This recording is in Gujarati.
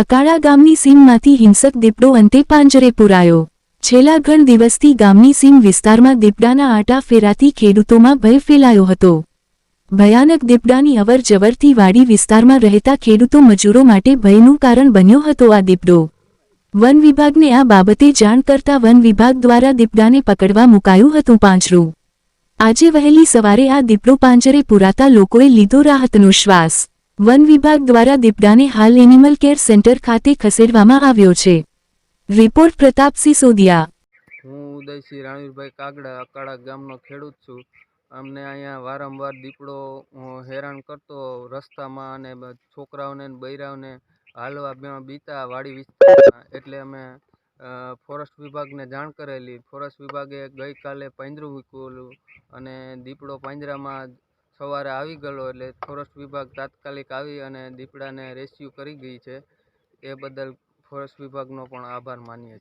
અકાળા ગામની સીમમાંથી હિંસક દીપડો અંતે પાંજરે પુરાયો. છેલ્લા ઘણ દિવસથી ગામની સીમ વિસ્તારમાં દીપડાના આટા ફેરાથી ખેડૂતોમાં ભય ફેલાયો હતો. ભયાનક દીપડાની અવર જવરથી વાડી વિસ્તારમાં રહેતા ખેડૂતો મજૂરો માટે ભયનું કારણ બન્યો હતો આ દીપડો. વન વિભાગને આ બાબતે જાણ કરતા વન વિભાગ દ્વારા દીપડાને પકડવા મુકાયું હતું પાંજરું. આજે વહેલી સવારે આ દીપડો પાંજરે પુરાતા લોકોએ લીધો રાહતનો શ્વાસ. વન વિભાગ દ્વારા દીપડાને હાલ એનિમલ કેર સેન્ટર ખાતે ખસેડવામાં આવ્યો છે. રિપોર્ટ પ્રતાપસિંહ સોદિયા. હું ઉદયસિંહ રાણવીરભાઈ કાગડા, અકાળા ગામનો ખેડૂત છું. અમને અહીંયા વારંવાર દીપડો હેરાન કરતો રસ્તામાં અને છોકરાઓને બૈરાઓને હાલવા બીતા વાડી વિસ્તારમાં. એટલે અમે ફોરેસ્ટ વિભાગને જાણ કરેલી. ફોરેસ્ટ વિભાગે ગઈકાલે પાંજરું મૂકેલું અને દીપડો પાંજરામાં સવારે આવી ગયેલો એટલે ફોરેસ્ટ વિભાગ તાત્કાલિક આવી અને દીપડાને રેસ્ક્યુ કરી ગઈ છે. એ બદલ ફોરેસ્ટ વિભાગનો પણ આભાર માનીએ છીએ.